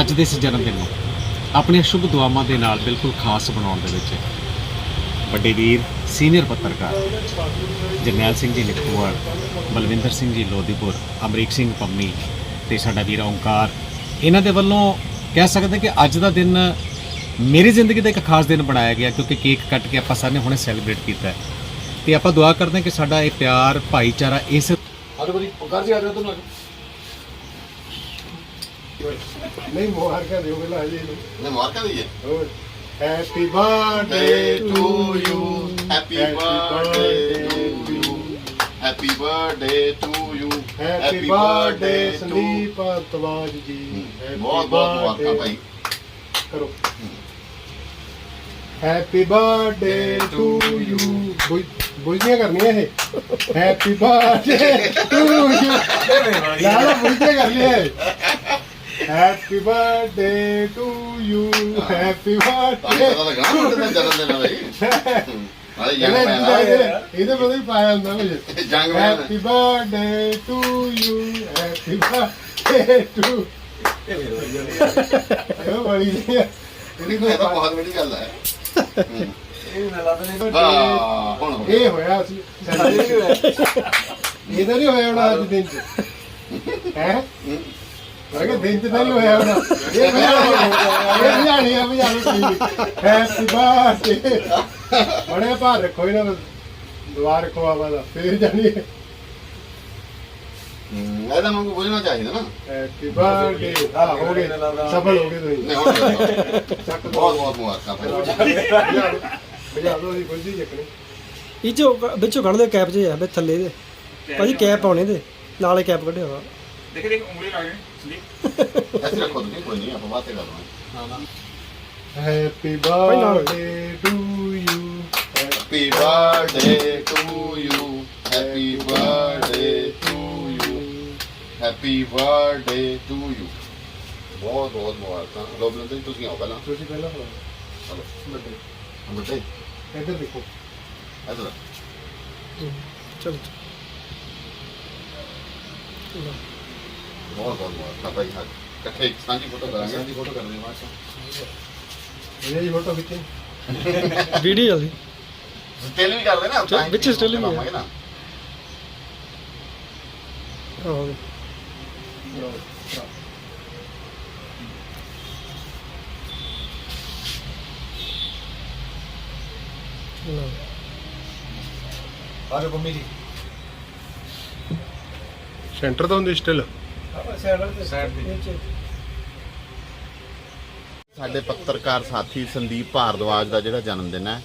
ਅੱਜ ਦੇ ਇਸ ਜਨਮ ਦਿਨ ਨੂੰ ਆਪਣੀਆਂ ਸ਼ੁਭ ਦੁਆਵਾਂ ਦੇ ਨਾਲ ਬਿਲਕੁਲ ਖਾਸ ਬਣਾਉਣ ਦੇ ਵਿੱਚ ਵੱਡੇ ਵੀਰ, ਸੀਨੀਅਰ ਪੱਤਰਕਾਰ ਜਰਨੈਲ ਸਿੰਘ ਜੀ ਲਿਖੂਵਾਲ ਬਲਵਿੰਦਰ ਸਿੰਘ ਜੀ ਲੋਧੀਪੁਰ ਅਮਰੀਕ ਸਿੰਘ ਪੰਮੀ ਤੇ ਸਾਡਾ ਵੀਰ ਓਂਕਾਰ, ਇਹਨਾਂ ਦੇ ਵੱਲੋਂ ਕਹਿ ਸਕਦੇ ਕਿ ਅੱਜ ਦਾ ਦਿਨ ਮੇਰੀ ਜ਼ਿੰਦਗੀ ਦਾ ਇੱਕ ਖਾਸ ਦਿਨ ਬਣਾਇਆ ਗਿਆ ਕਿਉਂਕਿ ਕੇਕ ਕੱਟ ਕੇ ਆਪਾਂ ਸਾਰਿਆਂ ਨੇ ਹੁਣੇ ਸੈਲੀਬ੍ਰੇਟ ਕੀਤਾ ਹੈ। ਤੇ ਆਪਾਂ ਦੁਆ ਕਰਦੇ ਹਾਂ ਕਿ ਸਾਡਾ ਇਹ ਪਿਆਰ, ਭਾਈਚਾਰਾ ਇਸ ਹਰ ਵਾਰੀ ਓਕਾਰ ਜੀ ਆ ਜਾਓ ਤੁਹਾਨੂੰ ਨਹੀਂ ਮੁਬਾਰਕਾਂ ਦਿਓ ਪਹਿਲਾਂ ਹਜੇ ਇਹਨੂੰ ਨੇ ਮੁਬਾਰਕਾਂ ਦਈਏ ਹੋਰ happy birthday to you happy birthday to you happy birthday to you happy birthday Sandeep Tawaj ji Happy ਬਹੁਤ ਬਹੁਤ ਮੁਬਾਰਕਾਂ birthday। ਭਾਈ ਕਰੋ ਹੈਪੀ ਬਰਥਡੇ ਟੂ ਯੂ ਬੁਝੀਆਂ ਕਰਨੀਆਂ ਇਹ ਹੈਪੀ ਬਰਥਡੇ ਟੂ ਯੂ ਲਾ ਲਾ ਬੁਝੀਆਂ ਕਰਨੀਆਂ happy birthday to you happy birthday ਪਤਾ ਲੱਗਾ ਨਾ ਉਹਦਾ ਜਨਮ ਦਿਨ ਇਹਦੇ ਬਦਲ ਪਾਇਆ ਹੁੰਦਾ ਮੁਝੇ ਜੰਗ ਮੈਂ happy birthday to you happy birthday to ਇਹ ਬੜੀ ਨਹੀਂ ਹੈ ਇਹਦੀ ਕੋਈ ਤਾਂ ਬਹੁਤ ਵੱਡੀ ਗੱਲ ਹੈ ਇਹ ਨਾ ਲੱਗਦਾ ਵਾਹ ਹੁਣ ਹੋ ਗਿਆ। ਇਹ ਹੋਇਆ ਸੀ ਇਹਦਾ ਨਹੀਂ ਹੋਇਆ ਹੋਣਾ ਅੱਜ ਦਿਨ ਚ ਹੈ ਮੈਂ ਕਿਹਾ ਦਿਨ ਤਾਂ ਨਹੀਂ ਹੋਇਆ ਹੋਣਾ। ਇਹ ਵੀ ਇਹ ਵੀ ਆਣੀ ਆ ਵੀ ਆਣੀ ਹੈਪੀ ਬਰਥਡੇ ਬੜੇ ਭਾਰ ਰੱਖੋ ਇਹਨਾਂ ਦਾ। ਦੁਆ ਰੱਖੋ ਆਵਾ ਦਾ ਫੇਰ ਜਾਣੀ ਇਹਦਾ ਮੰਗੂ ਬੁਝਣਾ ਚਾਹੀਦਾ ਨਾ। ਹੈਪੀ ਬਰਥਡੇ ਆ ਹੋ ਗਏ। ਸਫਲ ਹੋ ਗਏ ਤੁਸੀਂ। ਚੱਕ ਬਹੁਤ ਬਹੁਤ ਮੁਬਾਰਕਾਂ ਭਾਈ। ਬਜਾ ਦੋ ਅਸੀਂ ਬੁੱਝੀ ਚੱਕਣੀ। ਇਹ ਕ- ਵਿੱਚੋਂ ਕੱਢ ਦੇ ਕੈਪ ਜੇ ਆ ਥੱਲੇ ਦੇ। ਭਾਜੀ ਕੈਪ ਪਾਉਣੇ ਦੇ। ਨਾਲੇ ਕੈਪ ਕੱਢਿਆ ਵਾ ਦੇਖੇ ਦੇਖ ਉਂਗਲੀ ਲਾ ਗਏ ਸੰਦੀਪ ਐਸੇ ਰੱਖੋ ਤੁਸੀਂ ਕੋਈ ਨਹੀਂ ਆਪਾਂ ਬਾਤ ਕਰ ਲਾਂਗੇ। Happy. Birthday to you happy birthday to you happy birthday to you happy birthday to you ਬਹੁਤ ਬਹੁਤ ਮੁਬਾਰਕਾਂ। ਗੋਬਲਨ ਜੀ ਤੁਸੀਂ ਆਓ ਪਹਿਲਾਂ। ਤੁਸੀਂ ਪਹਿਲਾਂ ਫੜੋ ਚਲੋ। ਵੱਡੇ। ਬੱਟੇ ਇੱਧਰ ਦੇਖੋ। ਇਧਰ ਚਲੋ। ਬਹੁਤ ਬਹੁਤ ਮੁਬਾਰਕਾਂ ਭਾਈ ਹਾਂ ਇਕੱਠੇ ਇੱਕ ਸਾਂਝੀ ਫੋਟੋ ਕਰਾਂਗੇ ਸਾਂਝੀ ਫੋਟੋ ਕਰਦੇ ਬਾਅਦ ਇਹ ਜੀ ਫੋਟੋ ਖਿੱਚੇ ਵੀਡੀਓ ਜਲਦੀ ਸਟਿਲ ਵੀ ਕਰਦੇ ਨਾ ਚੱਲ, ਵਿੱਚ still ਵੀ। ਬਣਾਵਾਂਗੇ ਨਾ। ਆਹੋ। ਲਓ। ਆਜੋ ਪੰਮੀ ਜੀ। ਸੈਂਟਰ ਤੋਂ ਹੁੰਦੀ ਸਟਿਲ ਸਾਡੇ ਪੱਤਰਕਾਰ ਸਾਥੀ ਸੰਦੀਪ ਭਾਰਦਵਾਜ ਦਾ ਜਿਹੜਾ ਜਨਮ ਦਿਨ ਹੈ,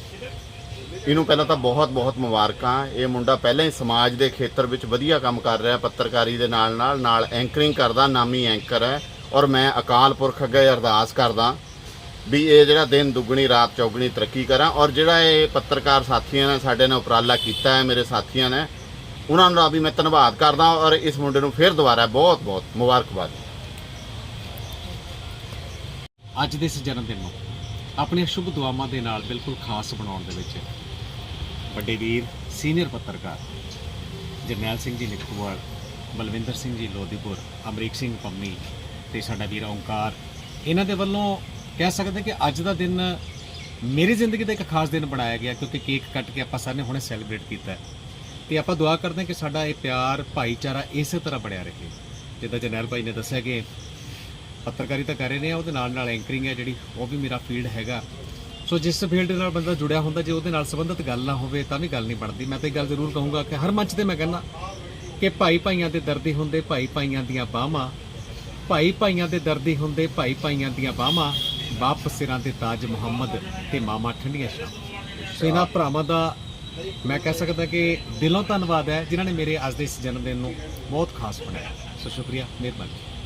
ਇਹਨੂੰ ਪਹਿਲਾਂ ਤਾਂ ਬਹੁਤ-ਬਹੁਤ ਮੁਬਾਰਕਾਂ। ਇਹ ਮੁੰਡਾ ਪਹਿਲਾਂ ਹੀ ਸਮਾਜ ਦੇ ਖੇਤਰ ਵਿੱਚ ਵਧੀਆ ਕੰਮ ਕਰ ਰਿਹਾ, ਪੱਤਰਕਾਰੀ ਦੇ ਨਾਲ ਨਾਲ ਨਾਲ ਐਂਕਰਿੰਗ ਕਰਦਾ, ਨਾਮੀ ਐਂਕਰ ਹੈ। ਔਰ ਮੈਂ ਅਕਾਲ ਪੁਰਖ ਅੱਗੇ ਅਰਦਾਸ ਕਰਦਾ ਵੀ ਇਹ ਜਿਹੜਾ ਦਿਨ ਦੁੱਗਣੀ, ਰਾਤ ਚੌਗਣੀ ਤਰੱਕੀ ਕਰਾਂ। ਔਰ ਜਿਹੜਾ ਇਹ ਪੱਤਰਕਾਰ ਸਾਥੀਆਂ ਨੇ ਸਾਡੇ ਨਾਲ ਉਪਰਾਲਾ ਕੀਤਾ ਹੈ, ਮੇਰੇ ਸਾਥੀਆਂ ਨੇ ਉਹਨਾਂ ਦਾ ਵੀ ਮੈਂ ਧੰਨਵਾਦ ਕਰਦਾ ਔਰ ਇਸ ਮੁੰਡੇ ਨੂੰ ਫਿਰ ਦੁਬਾਰਾ ਬਹੁਤ-ਬਹੁਤ ਮੁਬਾਰਕਬਾਦ। ਅੱਜ ਦੇ ਇਸ ਜਨਮ ਦਿਨ ਨੂੰ ਆਪਣੀਆਂ ਸ਼ੁਭ ਦੁਆਵਾਂ ਦੇ ਨਾਲ ਬਿਲਕੁਲ ਖਾਸ ਬਣਾਉਣ ਦੇ ਵਿੱਚ ਵੱਡੇ ਵੀਰ, ਸੀਨੀਅਰ ਪੱਤਰਕਾਰ ਜਰਨੈਲ ਸਿੰਘ ਜੀ ਨਿੱਕੂਵਾਲ, ਬਲਵਿੰਦਰ ਸਿੰਘ ਜੀ ਲੋਧੀਪੁਰ ਅਮਰੀਕ ਸਿੰਘ ਪੰਮੀ ਤੇ ਸਾਡਾ ਵੀਰ ਓਂਕਾਰ, ਇਹਨਾਂ ਦੇ ਵੱਲੋਂ ਕਹਿ ਸਕਦੇ ਕਿ ਅੱਜ ਦਾ ਦਿਨ ਮੇਰੀ ਜ਼ਿੰਦਗੀ ਦਾ ਇੱਕ ਖਾਸ ਦਿਨ ਬਣਾਇਆ ਗਿਆ ਕਿਉਂਕਿ ਕੇਕ ਕੱਟ ਕੇ ਆਪਾਂ ਸਾਰਿਆਂ ਨੇ ਹੁਣੇ ਸੈਲੀਬ੍ਰੇਟ ਕੀਤਾ ਹੈ। ਤੇ ਆਪਾਂ ਦੁਆ ਕਰਦੇ ਹਾਂ ਕਿ ਸਾਡਾ ਇਹ ਪਿਆਰ, ਭਾਈਚਾਰਾ ਇਸੇ ਤਰ੍ਹਾਂ ਬਣਿਆ ਰਹੇ। ਜਿੱਦਾਂ ਜਰਨੈਲ ਭਾਈ ਨੇ ਦੱਸਿਆ ਕਿ ਪੱਤਰਕਾਰੀ ਤਾਂ ਕਰ ਰਹੇ ਨੇ, ਉਹਦੇ ਨਾਲ ਨਾਲ ਐਂਕਰਿੰਗ ਹੈ ਜਿਹੜੀ, ਉਹ ਵੀ ਮੇਰਾ ਫੀਲਡ ਹੈਗਾ। ਸੋ ਜਿਸ ਫੀਲਡ ਨਾਲ ਬੰਦਾ ਜੁੜਿਆ ਹੁੰਦਾ, ਜੇ ਉਹਦੇ ਨਾਲ ਸੰਬੰਧਿਤ ਗੱਲ ਨਾ ਹੋਵੇ, ਤਾਂ ਵੀ ਗੱਲ ਨਹੀਂ ਬਣਦੀ। ਮੈਂ ਤਾਂ ਇਹ ਗੱਲ ਜ਼ਰੂਰ ਕਹੂੰਗਾ ਕਿ ਹਰ ਮੰਚ ਤੇ ਮੈਂ ਕਹਿੰਦਾ ਕਿ ਭਾਈ ਭਾਈਆਂ ਦੇ ਦਰਦੀ ਹੁੰਦੇ, ਭਾਈ ਭਾਈਆਂ ਦੀਆਂ ਬਾਹਾਂ। ਭਾਈ ਭਾਈਆਂ ਦੇ ਦਰਦੀ ਹੁੰਦੇ, ਭਾਈ ਭਾਈਆਂ ਦੀਆਂ ਬਾਹਾਂ। ਬਾਪ ਸਿਰਾਂ ਤੇ ਤਾਜ ਮੁਹੰਮਦ ਤੇ ਮਾਮਾ ਠੰਡੀਆਂ ਸ਼ਾਮ ਸੋ ਇਹਨਾਂ ਭਰਾਵਾਂ ਦਾ ਮੈਂ ਕਹਿ ਸਕਦਾ ਕਿ ਦਿਲੋਂ ਧੰਨਵਾਦ ਹੈ ਜਿਨ੍ਹਾਂ ਨੇ ਮੇਰੇ ਅੱਜ ਦੇ ਇਸ ਜਨਮ ਦਿਨ ਨੂੰ ਬਹੁਤ ਖਾਸ ਬਣਾਇਆ। ਸੋ ਸ਼ੁਕਰੀਆ, ਮਿਹਰਬਾਨੀ।